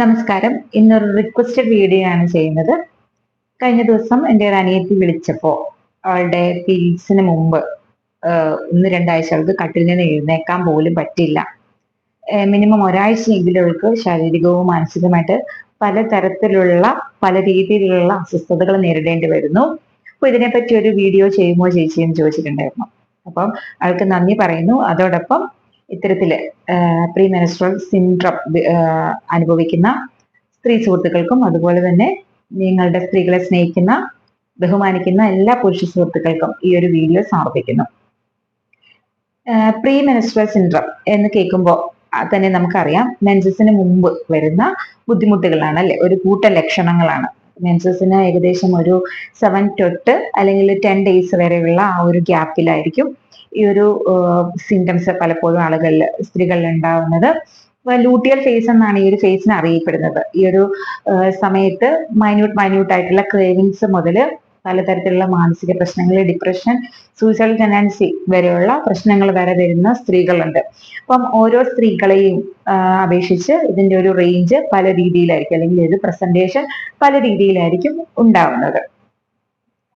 നമസ്കാരം. ഇന്നൊരു requested video ആണ് ചെയ്യുന്നത്. കഴിഞ്ഞ ദിവസം എന്റെ ഒരു അനിയത്തി വിളിച്ചപ്പോൾ അവളുടെ പീരീഡ്സിന് മുമ്പ് ഒന്ന് രണ്ടാഴ്ച അവൾക്ക് കട്ടിൽ നിന്ന് എഴുന്നേക്കാൻ പോലും പറ്റില്ല. മിനിമം ഒരാഴ്ചയെങ്കിലും അവൾക്ക് ശാരീരികവും മാനസികമായിട്ട് പല തരത്തിലുള്ള പല രീതിയിലുള്ള അസ്വസ്ഥതകൾ നേരിടേണ്ടി വരുന്നു. അപ്പൊ ഇതിനെപ്പറ്റി ഒരു വീഡിയോ ചെയ്യുമോ ചേച്ചി എന്ന് ചോദിച്ചിട്ടുണ്ടായിരുന്നു. അപ്പം അവൾക്ക് നന്ദി പറയുന്നു. അതോടൊപ്പം ഇത്തരത്തിൽ പ്രീ മെനസ്ട്രൽ സിൻഡ്രം അനുഭവിക്കുന്ന സ്ത്രീ സുഹൃത്തുക്കൾക്കും അതുപോലെ തന്നെ നിങ്ങളുടെ സ്ത്രീകളെ സ്നേഹിക്കുന്ന ബഹുമാനിക്കുന്ന എല്ലാ പുരുഷ സുഹൃത്തുക്കൾക്കും ഈ ഒരു വീഡിയോ സമർപ്പിക്കുന്നു. പ്രീ മെനസ്ട്രൽ സിൻഡ്രം എന്ന് കേൾക്കുമ്പോൾ തന്നെ നമുക്കറിയാം മെൻസസിന് മുമ്പ് വരുന്ന ബുദ്ധിമുട്ടുകളാണ് അല്ലെ? ഒരു കൂട്ട ലക്ഷണങ്ങളാണ്. മെൻസസിന് ഏകദേശം ഒരു സെവൻ തൊട്ട് അല്ലെങ്കിൽ ടെൻ ഡേയ്സ് വരെയുള്ള ആ ഒരു ഗ്യാപ്പിലായിരിക്കും ഈ ഒരു സിംറ്റംസ് പലപ്പോഴും ആളുകളിൽ സ്ത്രീകളിൽ ഉണ്ടാവുന്നത് ലൂട്ടിയൽ ഫേസ് എന്നാണ് ഈ ഒരു ഫേസിന് അറിയപ്പെടുന്നത്. ഈ ഒരു സമയത്ത് മൈന്യൂട്ട് മൈന്യൂട്ട് ആയിട്ടുള്ള ക്രേവിങ്സ് മുതൽ പലതരത്തിലുള്ള മാനസിക പ്രശ്നങ്ങൾ ഡിപ്രഷൻ സൂയിസൈഡ് ടെൻഡൻസി വരെയുള്ള പ്രശ്നങ്ങൾ വരെ വരുന്ന സ്ത്രീകളുണ്ട്. അപ്പം ഓരോ സ്ത്രീകളെയും അപേക്ഷിച്ച് ഇതിന്റെ ഒരു റേഞ്ച് പല രീതിയിലായിരിക്കും. അല്ലെങ്കിൽ ഇത് പ്രസന്റേഷൻ പല രീതിയിലായിരിക്കും ഉണ്ടാവുന്നത്.